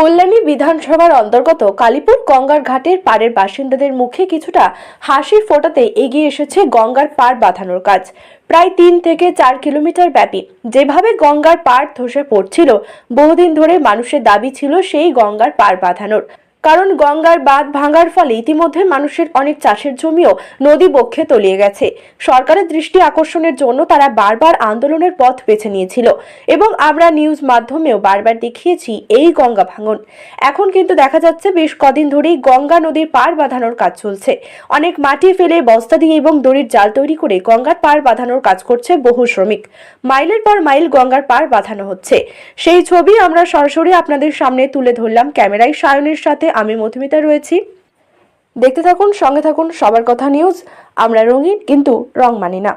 কল্যাণী বিধানসভার অন্তর্গত কালীপুর গঙ্গার ঘাটের পাড়ের বাসিন্দাদের মুখে কিছুটা হাসির ফোটাতে এগিয়ে এসেছে গঙ্গার পাড় বাঁধানোর কাজ। প্রায় তিন থেকে চার কিলোমিটার ব্যাপী যেভাবে গঙ্গার পাড় ধসে পড়ছিল, বহুদিন ধরে মানুষের দাবি ছিল সেই গঙ্গার পাড় বাঁধানোর। কারণ গঙ্গার বাঁধ ভাঙার ফলে ইতিমধ্যে মানুষের অনেক চাষের জমিও নদী বক্ষে তলিয়ে গেছে। সরকারের দৃষ্টি আকর্ষণের জন্য তারা বারবার আন্দোলনের পথ বেছে নিয়েছিল এবং আমরা নিউজ মাধ্যমেও বারবার দেখিয়েছি এই গঙ্গা ভাঙন। এখন কিন্তু দেখা যাচ্ছে বেশ কদিন ধরেই গঙ্গা নদীর পাড় বাঁধানোর কাজ চলছে। অনেক মাটি ফেলে বস্তা দিয়ে এবং দড়ির জাল তৈরি করে গঙ্গার পাড় বাঁধানোর কাজ করছে বহু শ্রমিক। মাইলের পর মাইল গঙ্গার পার বাঁধানো হচ্ছে। সেই ছবি আমরা সরাসরি আপনাদের সামনে তুলে ধরলাম। ক্যামেরায় সায়নের সাথে আমি মধুমিতা রয়েছি। দেখতে থাকুন, সঙ্গে থাকুন সবার কথা নিউজ আমরা রঙিন কিন্তু রং মানি না।